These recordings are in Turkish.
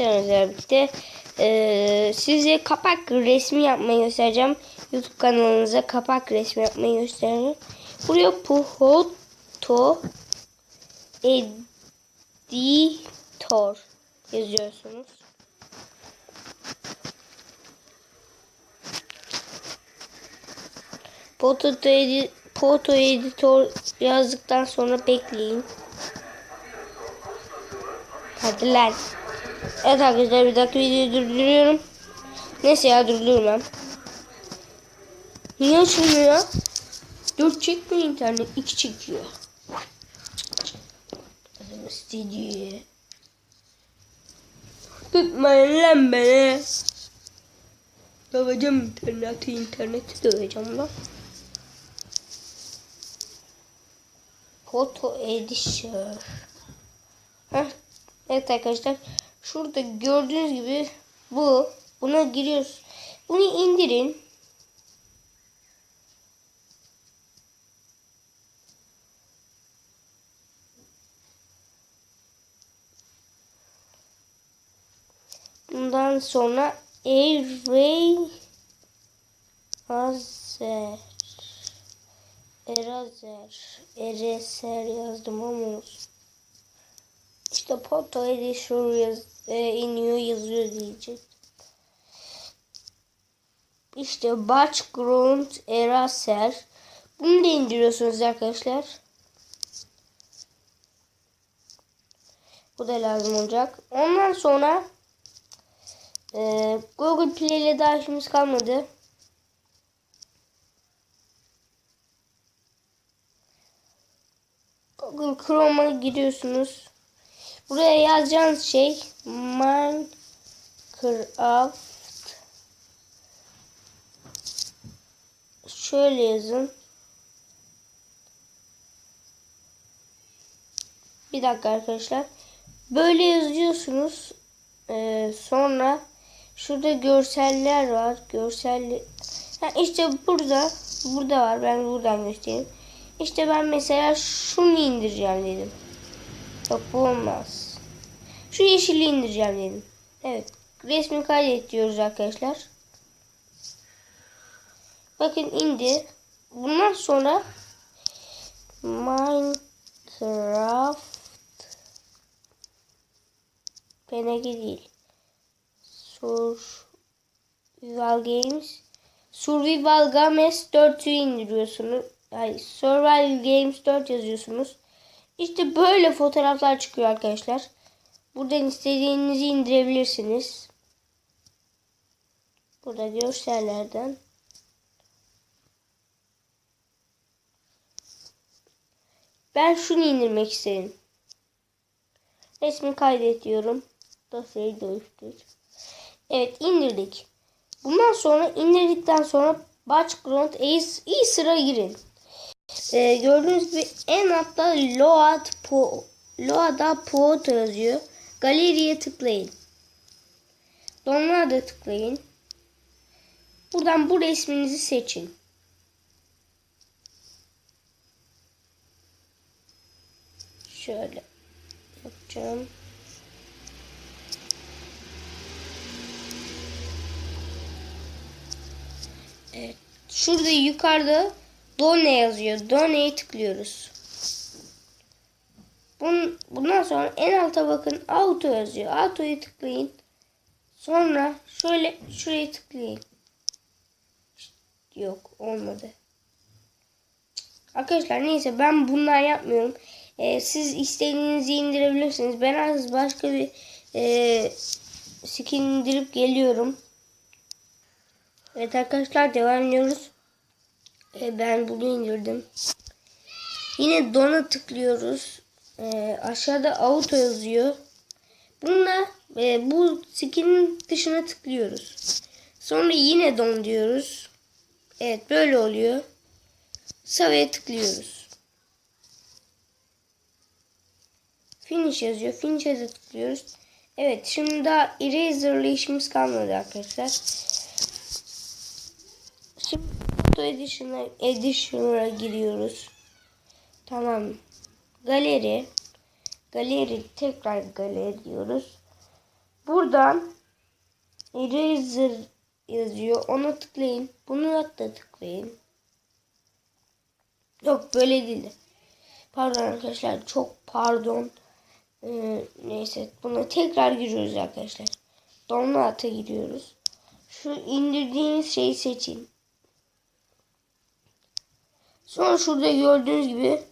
arkadaşlarımızla birlikte e, size kapak resmi yapmayı göstereceğim. YouTube kanalınıza kapak resmi yapmayı göstereceğim. Buraya Puhoto Editor yazıyorsunuz. Photo, edi Photo Editor yazdıktan sonra bekleyin. Hadi lan. Evet arkadaşlar bir dakika videoyu durduruyorum. Neyse ya durdurmam. Niye açılmıyor? 4 çekmiyor internet 2 çekiyor. İstediği. Tutmayın lan beni. Döveceğim interneti interneti döveceğim lan. Foto Edition. Heh. Evet arkadaşlar. Şurada gördüğünüz gibi bu. Buna giriyoruz. Bunu indirin. Bundan sonra Airway Azer Erazer Ereser yazdım ama olsun. İşte Porto Edition yaz, e, iniyor yazıyor diyecek. İşte Background Eraser. Bunu da indiriyorsunuz arkadaşlar. Bu da lazım olacak. Ondan sonra e, Google Play ile daha işimiz kalmadı. Google Chrome'a giriyorsunuz. Buraya yazacağınız şey Minecraft şöyle yazın. Bir dakika arkadaşlar. Böyle yazıyorsunuz. Ee, sonra şurada görseller var. Görselli ha, işte burada burada var. Ben buradan göstereyim. İşte ben mesela şunu indireceğim dedim. Yok bu olmaz. Şu yeşili indireceğim dedim. Evet. Resmi kaydet diyoruz arkadaşlar. Bakın indi. Bundan sonra Minecraft PNG değil. Survival Games Survival Games 4'ü indiriyorsunuz. Hayır, Survival Games 4 yazıyorsunuz. İşte böyle fotoğraflar çıkıyor arkadaşlar. Buradan istediğinizi indirebilirsiniz. Burada görsellerden. Ben şunu indirmek istedim. Resmi kaydet diyorum. Dosyayı dönüştür. Evet indirdik. Bundan sonra indirdikten sonra background iyi sıra girin. Ee, gördüğünüz gibi en altta Load Po Load'a Photo yazıyor. Galeriye tıklayın. Download'a tıklayın. Buradan bu resminizi seçin. Şöyle yapacağım. Evet. Şurada yukarıda Done yazıyor. Done'ye tıklıyoruz. Bun, bundan sonra en alta bakın auto yazıyor. Auto'ya tıklayın. Sonra şöyle şuraya tıklayın. Yok olmadı. Arkadaşlar neyse ben bunlar yapmıyorum. Ee, siz istediğinizi indirebilirsiniz. Ben az başka bir e, skin indirip geliyorum. Evet arkadaşlar devam ediyoruz. Ee, ben bunu indirdim. Yine dona tıklıyoruz. Ee, aşağıda auto yazıyor. Bununla e, bu skinin dışına tıklıyoruz. Sonra yine don diyoruz. Evet böyle oluyor. Save'ye tıklıyoruz. Finish yazıyor. Finish'e de tıklıyoruz. Evet şimdi daha Eraser'la işimiz kalmadı arkadaşlar. Şimdi Photo Edition'a Edition'a giriyoruz. Tamam. Galeri. Galeri tekrar galeri diyoruz. buradan eraser yazıyor. Ona tıklayın. Bunu da tıklayın. Yok böyle değil. Pardon arkadaşlar. Çok pardon. Ee, neyse. Buna tekrar giriyoruz arkadaşlar. Download'a giriyoruz. Şu indirdiğiniz şeyi seçin. Sonra şurada gördüğünüz gibi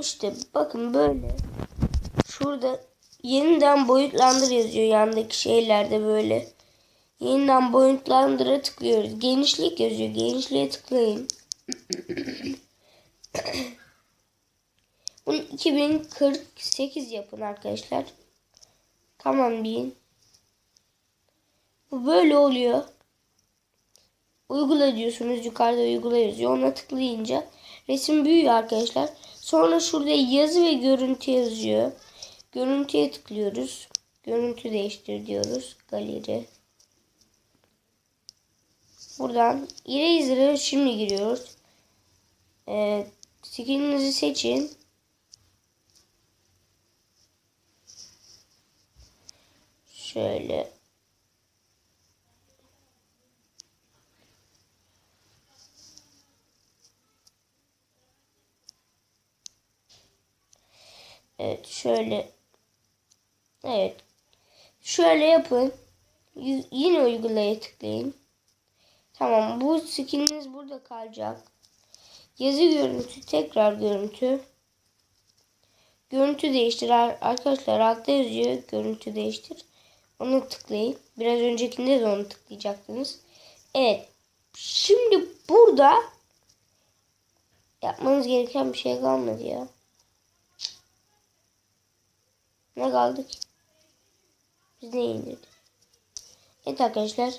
işte bakın böyle şurada yeniden boyutlandır yazıyor yandaki şeylerde böyle. Yeniden boyutlandıra tıklıyoruz. Genişlik yazıyor. Genişliğe tıklayın. Bunu 2048 yapın arkadaşlar. Tamam deyin. Bu böyle oluyor. Uygula diyorsunuz. Yukarıda uygula yazıyor. Ona tıklayınca resim büyüyor arkadaşlar. Sonra şurada yazı ve görüntü yazıyor. Görüntüye tıklıyoruz. Görüntü değiştir diyoruz. Galeri. Buradan Eraser'a şimdi giriyoruz. Ee, skininizi seçin. Şöyle. Evet şöyle. Evet. Şöyle yapın. Y- Yine uygulaya tıklayın. Tamam bu skininiz burada kalacak. Yazı görüntü tekrar görüntü. Görüntü değiştir Ar- arkadaşlar altta yazıyor görüntü değiştir. Onu tıklayın. Biraz öncekinde de onu tıklayacaktınız. Evet. Şimdi burada yapmanız gereken bir şey kalmadı ya. Ne kaldı ki? Biz ne indirdik? Evet arkadaşlar.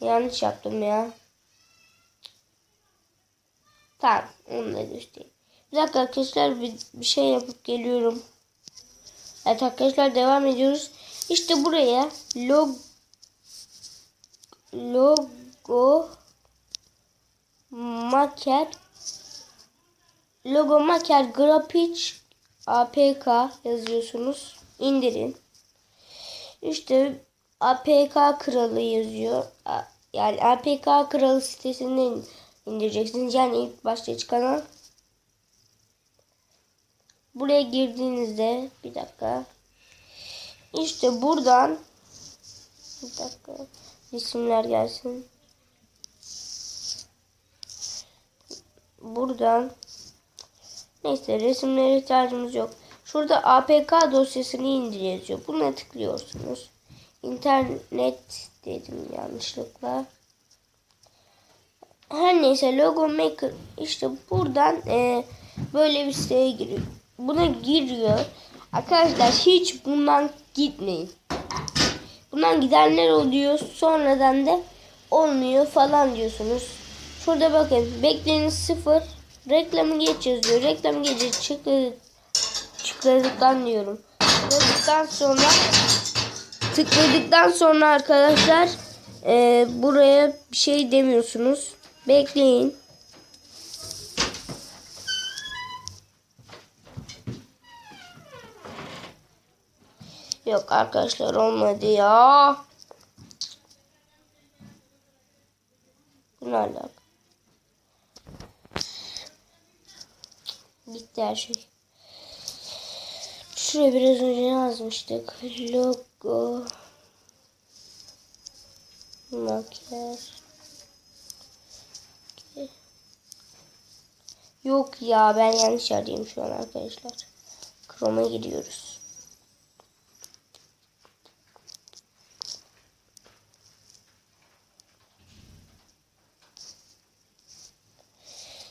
Yanlış yaptım ya. Tamam. Onu da göstereyim. Bir dakika arkadaşlar bir, bir şey yapıp geliyorum. Evet arkadaşlar devam ediyoruz. İşte buraya log logo maker logo maker graphic apk yazıyorsunuz. İndirin. İşte APK kralı yazıyor. Yani APK kralı sitesinden indireceksiniz. Yani ilk başta çıkan Buraya girdiğinizde bir dakika. İşte buradan bir dakika isimler gelsin. Buradan neyse resimlere ihtiyacımız yok. Şurada APK dosyasını indir yazıyor. Buna tıklıyorsunuz. İnternet dedim yanlışlıkla. Her neyse logo maker işte buradan e, böyle bir siteye giriyor. Buna giriyor. Arkadaşlar hiç bundan gitmeyin. Bundan gidenler oluyor. Sonradan da olmuyor falan diyorsunuz. Şurada bakın bekleyiniz sıfır. Reklamı geç yazıyor. Reklamı geç çıktı. Tıkladıktan diyorum. Tıkladıktan sonra tıkladıktan sonra arkadaşlar e, buraya bir şey demiyorsunuz. Bekleyin. Yok arkadaşlar olmadı ya. Ne alaka? Gitti her şey. Şuraya biraz önce yazmıştık. Logo. Makyaj. Yok ya ben yanlış arayayım şu an arkadaşlar. Chrome'a gidiyoruz.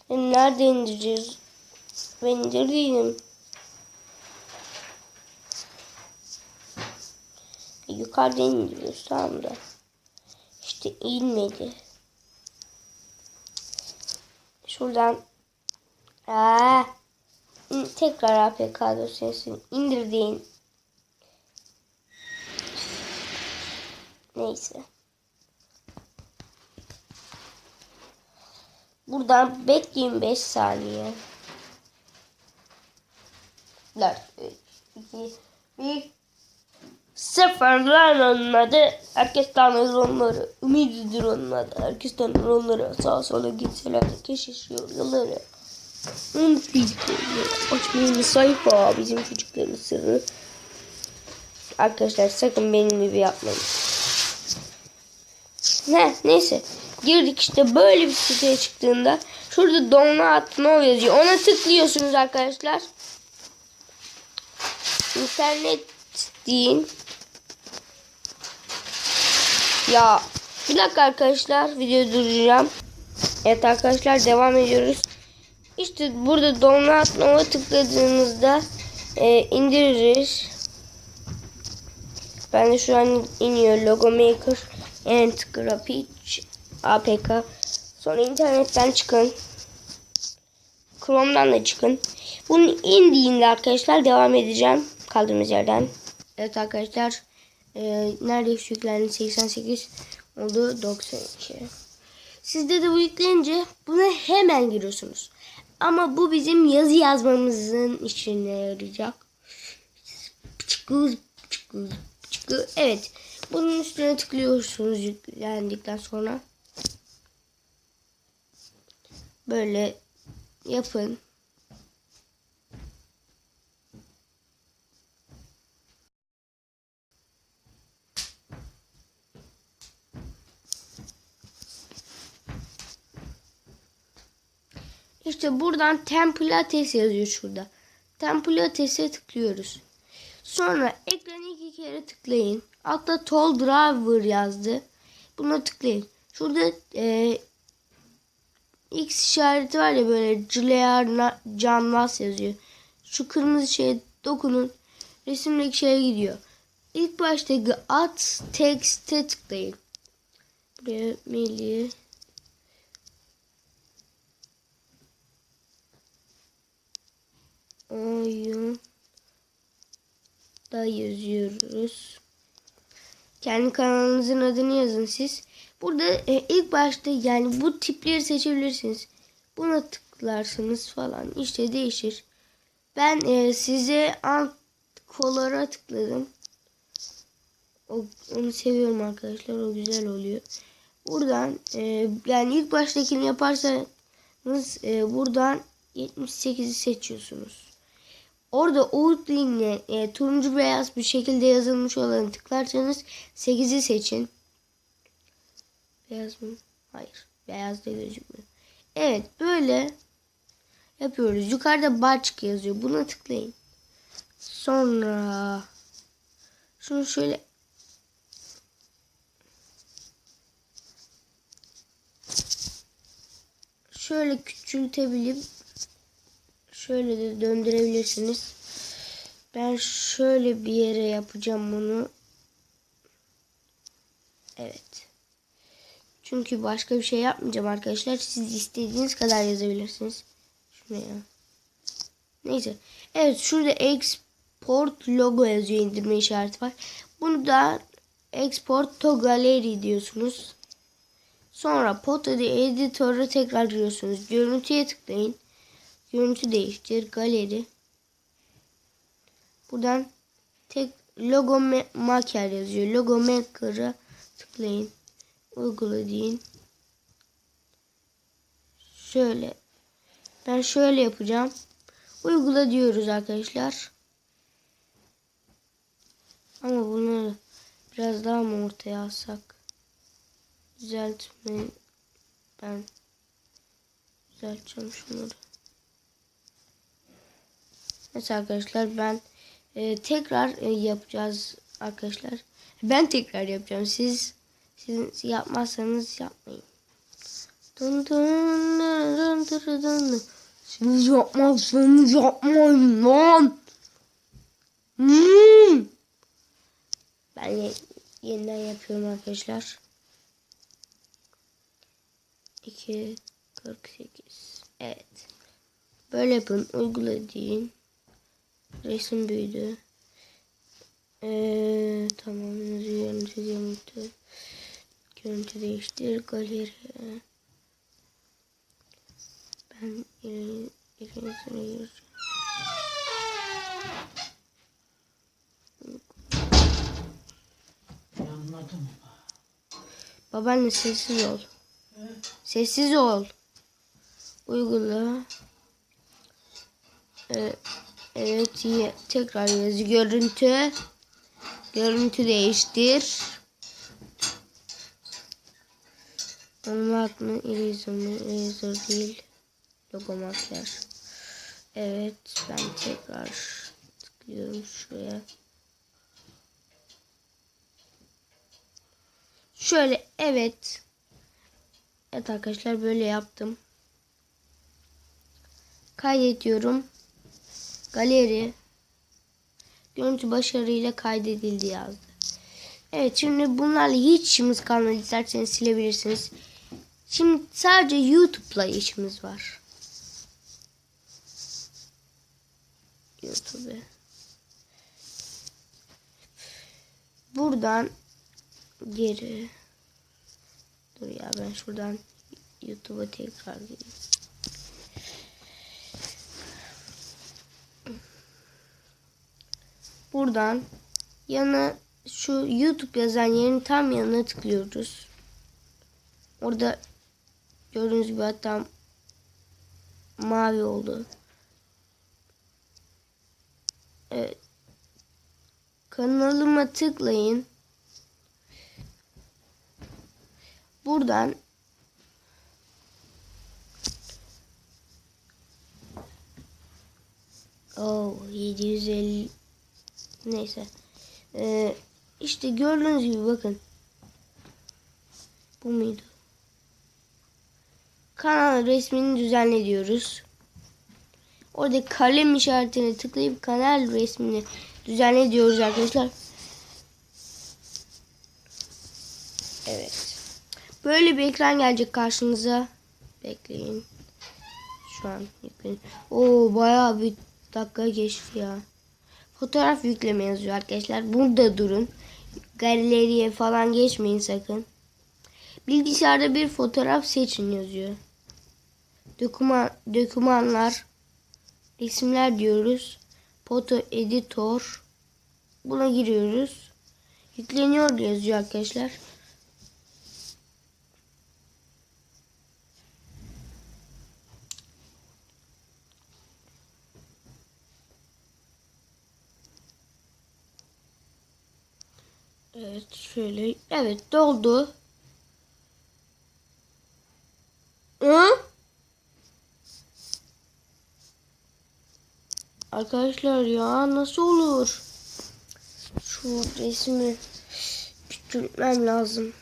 Yani nerede indireceğiz? Ben indirdiydim. Yukarıda indiriyoruz tamam da. İşte inmedi. Şuradan Aa, tekrar APK dosyasını indirdiğin neyse. Buradan bekleyin 5 saniye. 4, 3, 2, 1. Sıfırlar onun adı. Herkes tanır onları. Ümididir adı. Herkes tanır onları. Sağa sola gitseler de keşişiyor yılları. Unut bildiklerini. Açmayın sayfa. Bizim çocukların sırrı. Arkadaşlar sakın benim gibi yapmayın. Ne neyse. Girdik işte böyle bir siteye çıktığında şurada donat no yazıyor. Ona tıklıyorsunuz arkadaşlar. İnternet deyin. Ya bir dakika arkadaşlar video durduracağım. Evet arkadaşlar devam ediyoruz. İşte burada donat no'ya tıkladığınızda e, indirir. Ben de şu an iniyor logo maker and graphic apk. Sonra internetten çıkın. Chrome'dan da çıkın. Bunu indiğinde arkadaşlar devam edeceğim kaldığımız yerden. Evet arkadaşlar e, neredeyse yüklendi 88 oldu 92. Sizde de bu yüklenince buna hemen giriyorsunuz. Ama bu bizim yazı yazmamızın işine yarayacak. Evet. Bunun üstüne tıklıyorsunuz yüklendikten sonra. Böyle yapın. İşte buradan Templates yazıyor şurada. Templates'e tıklıyoruz. Sonra ekranı iki kere tıklayın. Altta Toll Driver yazdı. Buna tıklayın. Şurada e, X işareti var ya böyle Julia Canvas yazıyor. Şu kırmızı şeye dokunun. Resimdeki şeye gidiyor. İlk baştaki at text'e tıklayın. Buraya Melih oyun da yazıyoruz. Kendi kanalınızın adını yazın siz. Burada e, ilk başta yani bu tipleri seçebilirsiniz. Buna tıklarsınız falan. İşte değişir. Ben e, size alt kolara tıkladım. O, onu seviyorum arkadaşlar. O güzel oluyor. Buradan e, yani ilk baştakini yaparsanız e, buradan 78'i seçiyorsunuz. Orada Outline'le e, turuncu beyaz bir şekilde yazılmış olanı tıklarsanız 8'i seçin. Beyaz mı? Hayır. Beyaz da gözükmüyor. Evet böyle yapıyoruz. Yukarıda Batchk yazıyor. Buna tıklayın. Sonra şunu şöyle şöyle küçültebilip şöyle de döndürebilirsiniz. Ben şöyle bir yere yapacağım bunu. Evet. Çünkü başka bir şey yapmayacağım arkadaşlar. Siz istediğiniz kadar yazabilirsiniz. Şuraya. Neyse. Evet şurada export logo yazıyor indirme işareti var. Bunu da export to gallery diyorsunuz. Sonra Photo Editor'a tekrar giriyorsunuz. Görüntüye tıklayın. Görüntü değiştir. Galeri. Buradan tek logo maker yazıyor. Logo maker'a tıklayın. Uygula deyin. Şöyle. Ben şöyle yapacağım. Uygula diyoruz arkadaşlar. Ama bunu biraz daha mı ortaya alsak? Düzeltmeyi ben düzelteceğim şunları. Mesela arkadaşlar ben e, tekrar e, yapacağız arkadaşlar. Ben tekrar yapacağım. Siz siz yapmazsanız yapmayın. Dın dın dın dın dın. Siz yapmazsanız yapmayın lan. Hmm. Ben ye yeniden yapıyorum arkadaşlar. 2 48 Evet. Böyle yapın. Uygula deyin. Resim büyüdü. Ee, tamam. Görüntü görüntü. Görüntü değiştir. Galeri. Ben ileri, ileri gireceğim. Anladım. Babaanne sessiz ol. He? Sessiz ol. Uygula. Ee, evet. Tekrar yazı görüntü. Görüntü değiştir. Olmak mı? Eraser mı? Eraser değil. Logo makyaj. Evet ben tekrar tıklıyorum şuraya. Şöyle evet. Evet arkadaşlar böyle yaptım. Kaydediyorum. Galeri. Görüntü başarıyla kaydedildi yazdı. Evet şimdi bunlarla hiç işimiz kalmadı. İsterseniz silebilirsiniz. Şimdi sadece YouTube'la işimiz var. YouTube. Buradan geri. Dur ya ben şuradan YouTube'a tekrar gireyim. Buradan yana şu YouTube yazan yerin tam yanına tıklıyoruz. Orada gördüğünüz gibi hatta mavi oldu. Evet. Kanalıma tıklayın. Buradan Oh 750 Neyse. Ee, işte gördüğünüz gibi bakın. Bu muydu? Kanal resmini düzenle diyoruz. Orada kalem işaretine tıklayıp kanal resmini düzenle diyoruz arkadaşlar. Evet. Böyle bir ekran gelecek karşınıza. Bekleyin. Şu an yükleyin. Oo bayağı bir dakika geçti ya. Fotoğraf yükleme yazıyor arkadaşlar. Burada durun. Galeriye falan geçmeyin sakın. Bilgisayarda bir fotoğraf seçin yazıyor. Doküman, dokümanlar, resimler diyoruz. Foto editor. Buna giriyoruz. Yükleniyor yazıyor arkadaşlar. Evet şöyle. Evet doldu. Hı? Arkadaşlar ya nasıl olur? Şu resmi küçültmem lazım.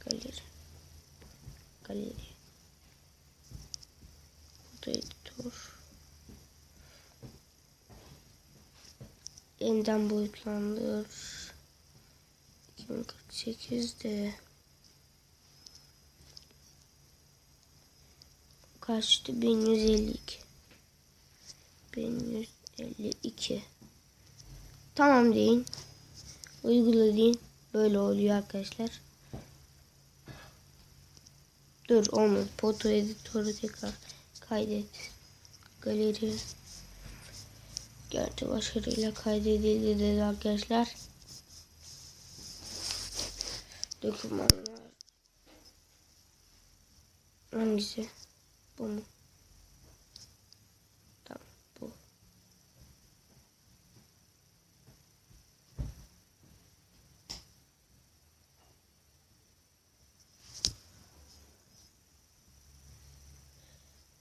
Galeri. Galeri. Foto editör. Yeniden boyutlandır. 2048'de kaçtı? 1152 1152 Tamam deyin. Uygula deyin. Böyle oluyor arkadaşlar. Dur olmadı. Foto editörü tekrar kaydet. Galeri. Gerçi başarıyla kaydedildi dedi arkadaşlar. Dokümanlar. Hangisi? Bu mu? Tamam bu.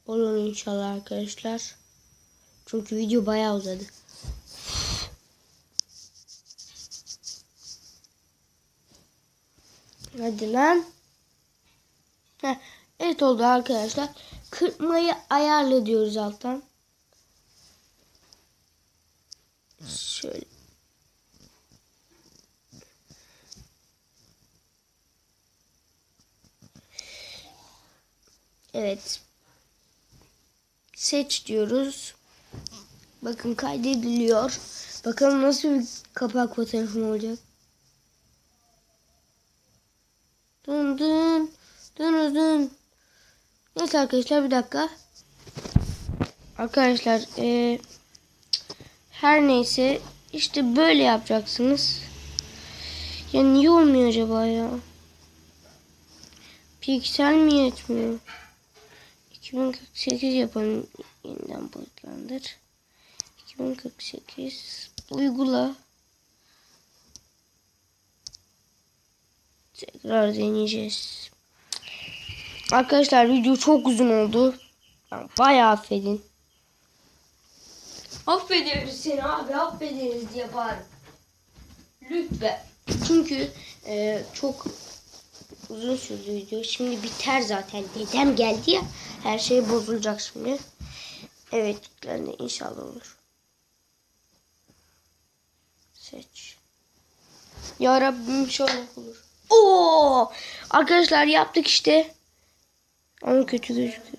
Olur inşallah arkadaşlar. Çünkü video bayağı uzadı. Hadi lan. Heh, evet oldu arkadaşlar. Kırpmayı ayarla diyoruz alttan. Şöyle. Evet. Seç diyoruz. Bakın kaydediliyor. Bakalım nasıl bir kapak fotoğrafım olacak. Dın Dın dın. Evet arkadaşlar bir dakika. Arkadaşlar e, her neyse işte böyle yapacaksınız. Ya niye olmuyor acaba ya? Piksel mi yetmiyor? 2048 yapalım. Yeniden boyutlandır. 2048 uygula. Tekrar deneyeceğiz. Arkadaşlar video çok uzun oldu. Yani bayağı affedin. Affediyoruz seni abi affederiz diye bağırın. Lütfen. Çünkü e, çok uzun sürdü video. Şimdi biter zaten. Dedem geldi ya. Her şey bozulacak şimdi. Evet yüklendi. inşallah olur. Seç. Ya Rabbim inşallah olur. Oo! Arkadaşlar yaptık işte. Ama kötü gözüküyor.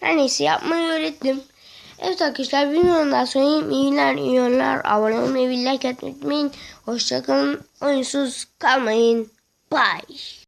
Her neyse yapmayı öğrettim. Evet arkadaşlar videodan sonra iyi günler, iyi günler. Abone olmayı, like atmayı unutmayın. Hoşçakalın. Oyunsuz kalmayın. Bye.